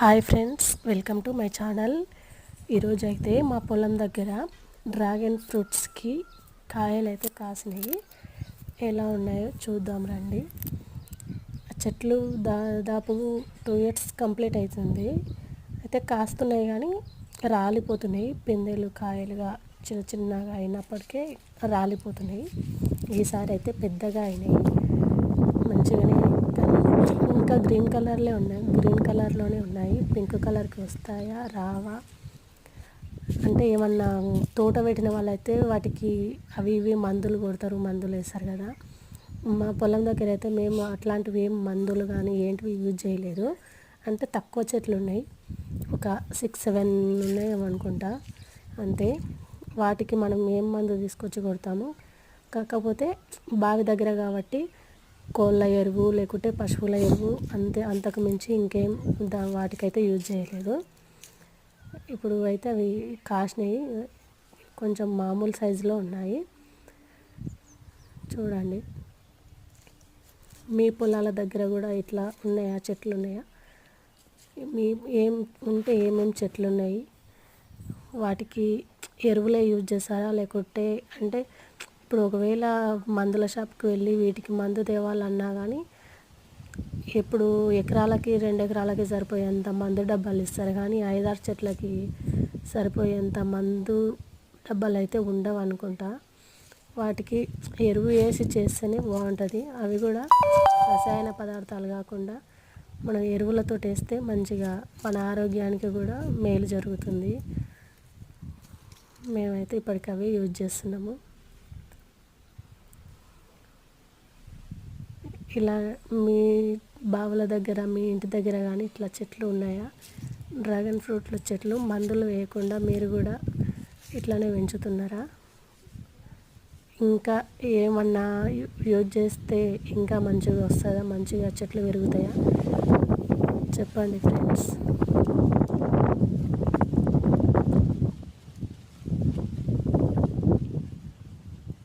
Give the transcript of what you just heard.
Hi friends welcome to my channel. ఈరోజు అయితే మా పొలం దగ్గర డ్రాగన్ ఫ్రూట్స్కి కాయలు అయితే కాసినాయి. ఎలా ఉన్నాయో చూద్దాం రండి. చెట్లు దాదాపు టూ ఇయర్స్ కంప్లీట్ అవుతుంది అయితే కాస్తున్నాయి కానీ రాలిపోతున్నాయి. పిందెలు కాయలుగా చిన్న చిన్నగా అయినప్పటికే రాలిపోతున్నాయి. ఈసారి అయితే పెద్దగా అయినాయి. గ్రీన్ కలర్లే ఉన్నాయి. గ్రీన్ కలర్లోనే ఉన్నాయి. పింక్ కలర్కి వస్తాయా? రావా? అంటే ఏమన్నా తోట పెట్టిన వాళ్ళైతే వాటికి అవి ఇవి మందులు కొడతారు. మందులు వేస్తారు కదా. మా పొలం దగ్గర అయితే మేము అట్లాంటివి ఏం మందులు కానీ ఏంటివి యూజ్ చేయలేదు. అంటే తక్కువ చెట్లు ఉన్నాయి. ఒక సిక్స్ సెవెన్ ఉన్నాయి అనుకుంటా అంతే. వాటికి మనం ఏం మందు తీసుకొచ్చి కొడతాము? కాకపోతే బావి దగ్గర కాబట్టి కోళ్ళ ఎరువు లేకుంటే పశువుల ఎరువు అంతే అంతకు మించి ఇంకేం దా వాటికైతే యూజ్ చేయలేదు. ఇప్పుడు అయితే అవి కాసినాయి కొంచెం మామూలు సైజులో ఉన్నాయి. చూడండి. మీ పొలాల దగ్గర కూడా ఇట్లా ఉన్నాయా? చెట్లు ఉన్నాయా? మీ ఏం ఉంటే ఏమేమి చెట్లు ఉన్నాయి? వాటికి ఎరువులే యూజ్ చేస్తారా? లేకుంటే అంటే ఇప్పుడు ఒకవేళ మందుల షాప్కి వెళ్ళి వీటికి మందు తేవాలన్నా కానీ ఇప్పుడు ఎకరాలకి రెండు ఎకరాలకి సరిపోయేంత మందు డబ్బాలు ఇస్తారు. కానీ ఐదారు చెట్లకి సరిపోయేంత మందు డబ్బాలు అయితే ఉండవు అనుకుంటా. వాటికి ఎరువు వేసి చేస్తేనే బాగుంటుంది. అవి కూడా రసాయన పదార్థాలు కాకుండా మనం ఎరువులతో వేస్తే మంచిగా మన ఆరోగ్యానికి కూడా మేలు జరుగుతుంది. మేమైతే ఇప్పటికవి యూజ్ చేస్తున్నాము. ఇలా మీ బావుల దగ్గర మీ ఇంటి దగ్గర కానీ ఇట్లా చెట్లు ఉన్నాయా? డ్రాగన్ ఫ్రూట్ల చెట్లు మందులు వేయకుండా మీరు కూడా ఇట్లానే పెంచుతున్నారా? ఇంకా ఏమన్నా యూజ్ చేస్తే ఇంకా మంచిగా వస్తుందా? మంచిగా చెట్లు పెరుగుతాయా? చెప్పండి ఫ్రెండ్స్.